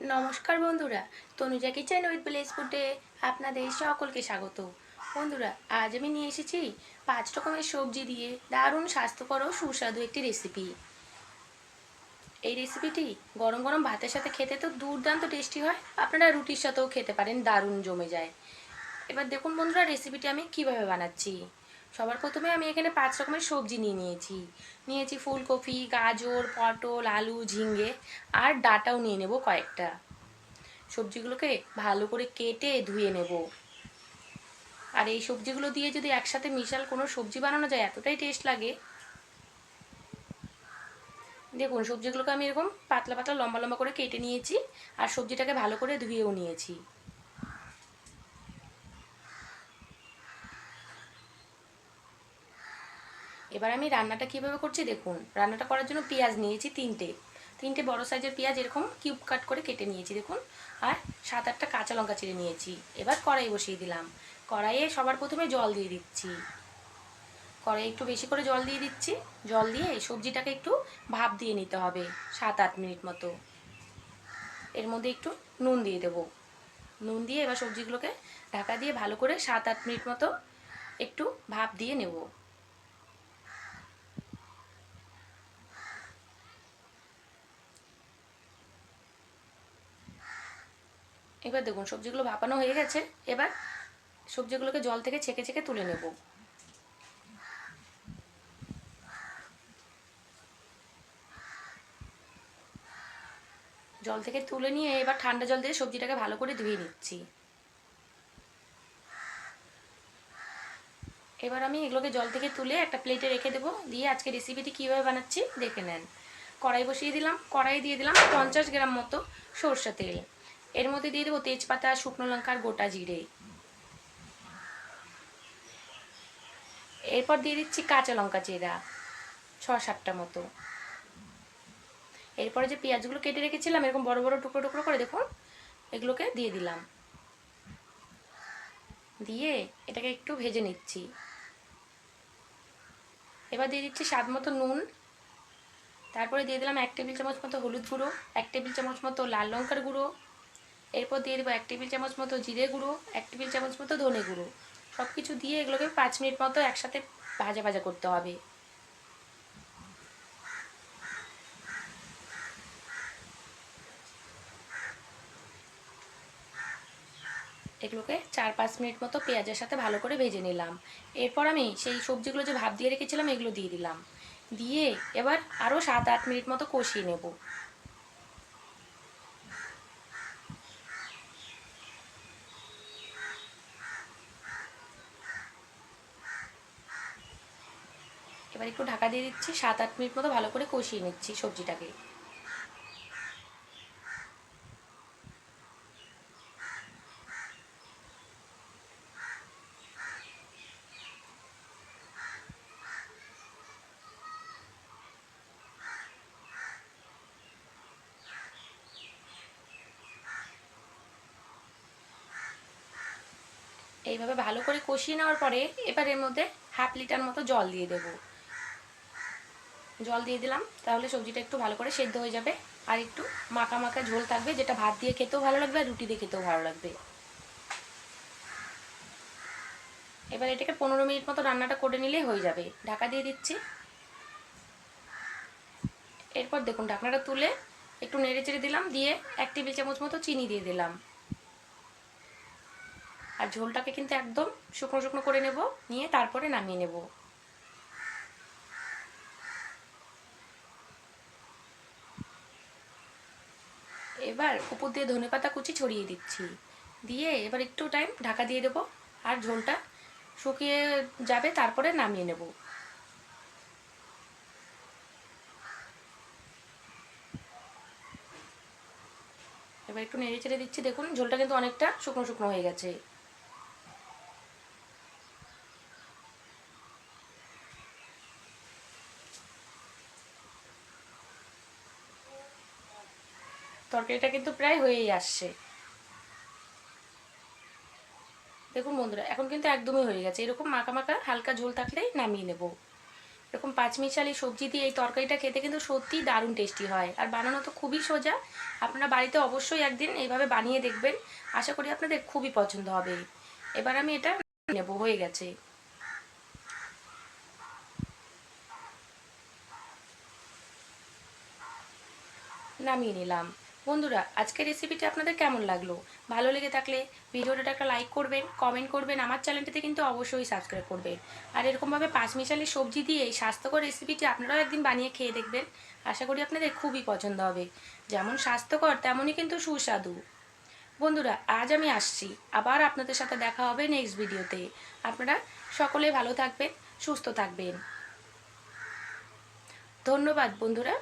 নমস্কার বন্ধুরা, Tanuja kitchen with place ফুডে আপনাদের সকলকে স্বাগত। বন্ধুরা, আজ আমি নিয়ে এসেছি পাঁচ রকমের সবজি দিয়ে দারুণ স্বাস্থ্যকর ও সুস্বাদু একটি রেসিপি এই রেসিপিটি গরম গরম ভাতের সাথে খেতে তো দুর্দান্ত টেস্টি হয়, আপনারা রুটির সাথেও খেতে পারেন, দারুণ জমে যায়। এবার দেখুন বন্ধুরা রেসিপিটি আমি কীভাবে বানাচ্ছি। সবার প্রথমে আমি এখানে পাঁচ রকমের সবজি নিয়ে নিয়েছি। নিয়েছি ফুলকপি, গাজর, পটল, আলু ঝিঙ্গে আর ডাটাও নিয়ে নেব কয়েকটা। সবজিগুলোকে ভালো করে কেটে ধুয়ে নেব। আর এই সবজিগুলো দিয়ে যদি একসাথে মিশাল কোনো সবজি বানানো যায়, এতটাই টেস্ট লাগে। দেখুন, সবজিগুলোকে আমি এরকম পাতলা পাতলা লম্বা লম্বা করে কেটে নিয়েছি আর সবজিটাকে ভালো করে ধুয়েও নিয়েছি। এবার আমি রান্নাটা কীভাবে করছি দেখুন। রান্নাটা করার জন্য পেঁয়াজ নিয়েছি তিনটে। তিনটে বড় সাইজের পেঁয়াজ এরকম কিউব কাট করে কেটে নিয়েছি দেখুন। আর সাত আটটা কাঁচা লঙ্কা চিড়ে নিয়েছি। এবার কড়াই বসিয়ে দিলাম। কড়াইয়ে সবার প্রথমে জল দিয়ে দিচ্ছি। কড়াই একটু বেশি করে জল দিয়ে দিচ্ছি। জল দিয়ে সবজিটাকে একটু ভাপ দিয়ে নিতে হবে সাত আট মিনিট মতো। এর মধ্যে একটু নুন দিয়ে দেবো। নুন দিয়ে এবার সবজিগুলোকে ঢাকা দিয়ে ভালো করে সাত আট মিনিট মতো একটু ভাপ দিয়ে নেব। এবার দেখুন, সবজিগুলো ভাপানো হয়ে গেছে। এবার সবজিগুলোকে জল থেকে ছেঁকে ছেঁকে তুলে নেব। জল থেকে তুলে নিয়ে এবার ঠান্ডা জল দিয়ে সবজিটাকে ভালো করে ধুয়ে নিচ্ছি। এবার আমি এগুলোকে জল থেকে তুলে একটা প্লেটে রেখে দেবো। দিয়ে আজকে রেসিপিটি কীভাবে বানাচ্ছি দেখে নেন। কড়াই বসিয়ে দিলাম, কড়াই দিয়ে দিলাম পঞ্চাশ গ্রাম মতো সর্ষে তেল। এর মধ্যে দিয়ে দেবো তেজপাতা, শুকনো লঙ্কার গোটা জিরে। এরপর দিয়ে দিচ্ছি কাঁচা লঙ্কা চেরা ছ সাতটা মতো। এরপরে যে পেঁয়াজগুলো কেটে রেখেছিলাম, এরকম বড় বড় টুকরো টুকরো করে দেখুন, এগুলোকে দিয়ে দিলাম। দিয়ে এটাকে একটু ভেজে নিচ্ছি। এবার দিয়ে দিচ্ছি স্বাদ মতো নুন। তারপরে দিয়ে দিলাম এক টেবিল চামচ মতো হলুদ গুঁড়ো, এক টেবিল চামচ মতো লাল লঙ্কার গুঁড়ো এরপর দিয়ে দেবো এক টেবিল চামচ মতো জিরে গুঁড়ো, এক টেবিল চামচ মতো ধনে গুঁড়ো। সব কিছু দিয়ে এগুলোকে পাঁচ মিনিট মতো একসাথে ভাজা ভাজা করতে হবে। এগুলোকে চার পাঁচ মিনিট মতো পেঁয়াজের সাথে ভালো করে ভেজে নিলাম। এরপর আমি সেই সবজিগুলো যে ভাপ দিয়ে রেখেছিলাম এগুলো দিয়ে দিলাম। দিয়ে এবার আরও সাত আট মিনিট মতো কষিয়ে নেব। এবার একটু ঢাকা দিয়ে দিচ্ছি, সাত, আট মিনিট মতো ভালো করে কষিয়ে নিচ্ছি সবজিটাকে। এইভাবে ভালো করে কষিয়ে নেওয়ার পরে এবার এর মধ্যে হাফ লিটার মতো জল দিয়ে দেব। জল দিয়ে দিলাম, তাহলে সবজিটা একটু ভালো করে সেদ্ধ হয়ে যাবে। আর একটু মাখা মাখা ঝোল থাকবে, যেটা ভাত দিয়ে খেতেও ভালো লাগবে আর রুটি দিয়ে খেতেও ভালো লাগবে। এবার এটাকে পনেরো মিনিট মতো রান্নাটা করে নিলেই হয়ে যাবে। ঢাকা দিয়ে দিচ্ছি। এরপর দেখুন, ঢাকনাটা তুলে একটু নেড়ে চেড়ে দিলাম, দিয়ে এক টেবিল চামচ মতো চিনি দিয়ে দিলাম। আর ঝোলটাকে কিন্তু একদম শুকনো শুকনো করে নেব, নিয়ে তারপরে নামিয়ে নেব। এবার উপর দিয়ে ধনে পাতা কুচি ছড়িয়ে দিচ্ছি। দিয়ে এবার একটু টাইম ঢাকা দিয়ে দেবো আর ঝোলটা শুকিয়ে যাবে, তারপরে নামিয়ে নেব। এবার একটু নেড়ে চেড়ে দিচ্ছি, দেখুন ঝোলটা কিন্তু অনেকটা শুকনো শুকনো হয়ে গেছে। তরকারিটা কিন্তু প্রায় হয়েই আসছে। দেখুন বন্ধুরা, এখন কিন্তু একদমই হয়ে গেছে। এরকম মাখা মাখা হালকা ঝোল থাকলেই নামিয়ে নেব। এরকম পাঁচমিশালি সবজি দিয়ে এই তরকারিটা খেতে কিন্তু সত্যিই দারুণ টেস্টি হয়। আর বানানো তো খুবই সোজা। আপনারা বাড়িতে অবশ্যই একদিন এইভাবে বানিয়ে দেখবেন। আশা করি আপনাদের খুবই পছন্দ হবে। এবার আমি এটা নেব, হয়ে গেছে। নামিয়ে নিলাম। বন্ধুরা, আজকের রেসিপিটি আপনাদের কেমন লাগল? ভালো লেগে থাকলে ভিডিওটা একটা লাইক করবেন কমেন্ট করবেন, আমার চ্যানেলটিতে কিন্তু অবশ্যই সাবস্ক্রাইব করবেন। আর এরকমভাবে পাঁচমিশালি সবজি দিয়ে এই স্বাস্থ্যকর রেসিপিটি আপনারাও একদিন বানিয়ে খেয়ে দেখবেন। আশা করি আপনাদের খুবই পছন্দ হবে। যেমন স্বাস্থ্যকর, তেমনই কিন্তু সুস্বাদু। বন্ধুরা, আজ আমি আসছি। আবার আপনাদের সাথে দেখা হবে নেক্সট ভিডিওতে আপনারা সকলে ভালো থাকবেন, সুস্থ থাকবেন। ধন্যবাদ বন্ধুরা।